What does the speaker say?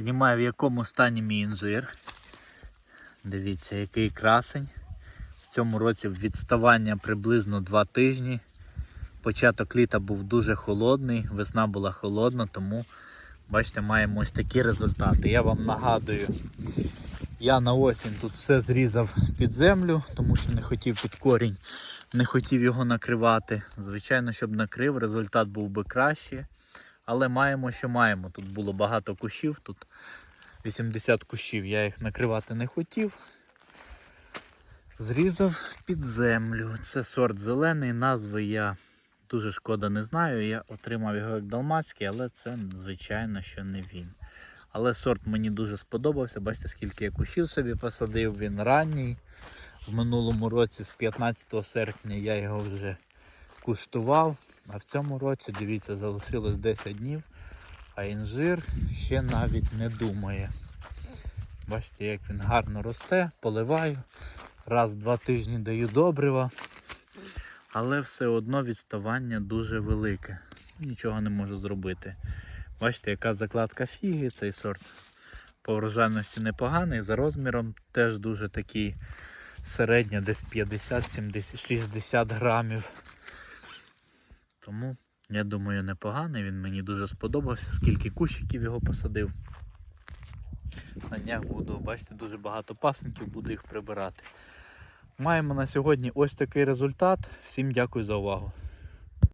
Знімаю в якому стані мій інжир. Дивіться, який красень. В цьому році відставання приблизно 2 тижні. Початок літа був дуже холодний, весна була холодна, тому бачите, маємо ось такі результати. Я вам нагадую, я на осінь тут все зрізав під землю, тому що не хотів під корінь, не хотів його накривати. Звичайно, щоб накрив, результат був би краще. Але маємо, що маємо. Тут було багато кущів, тут 80 кущів, я їх накривати не хотів. Зрізав під землю. Це сорт зелений, назви я дуже шкода не знаю. Я отримав його як далмацький, але це, звичайно, що не він. Але сорт мені дуже сподобався. Бачите, скільки я кущів собі посадив, він ранній. В минулому році, з 15 серпня, я його вже куштував. А в цьому році, дивіться, залишилось 10 днів, а інжир ще навіть не думає. Бачите, як він гарно росте, поливаю. Раз в два тижні даю добрива. Але все одно відставання дуже велике. Нічого не можу зробити. Бачите, яка закладка фіги, цей сорт по врожайності непоганий, за розміром теж дуже такий середня, десь 50, 70, 60 грамів. Тому, я думаю, непоганий. Він мені дуже сподобався, скільки кущиків його посадив. На днях буду, бачите, дуже багато пасенків, буду їх прибирати. Маємо на сьогодні ось такий результат. Всім дякую за увагу.